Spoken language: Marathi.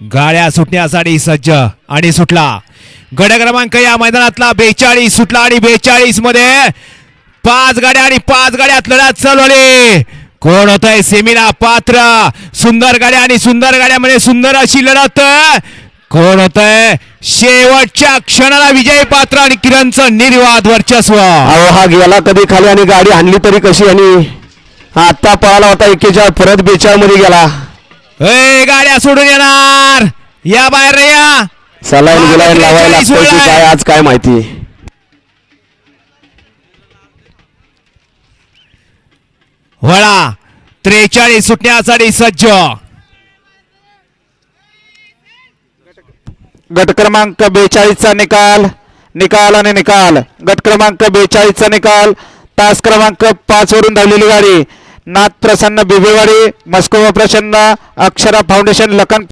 गाड्या सुटण्यासाठी सज्ज आणि सुटला. गड क्रमांक या मैदानातला बेचाळीस सुटला आणि बेचाळीसमध्ये पाच गाड्या आणि पाच गाड्यात लढत चालवली कोण होत आहे सेमीला पात्र. सुंदर गाड्या आणि सुंदर गाड्यामध्ये सुंदर अशी लढत. कोण होत आहे शेवटच्या क्षणाला विजय पात्र आणि किरणचं निर्वाद वर्चस्व. हा गेला कधी खाली आणि गाडी आणली तरी कशी आणि आता पळाला होता एकेचाळ परत बेचाळमध्ये गेला. ए गाड्या सोडून येणार. या बाहेर रे या. सलाईन गुलाईन लावायला लागतंय की सोडलाय. काय आज काय माहिती? वळा. त्रेचाळीस सुटण्यासाठी सज्ज. गट क्रमांक बेचाळीसचा निकाल निकाल आणि निकाल. गट क्रमांक बेचाळीसचा निकाल तास क्रमांक पाच वरून धावलेली गाडी. नाथ प्रसन्न बिबेवाडी मस्कोवा प्रसन्न अक्षरा फाउंडेशन लखन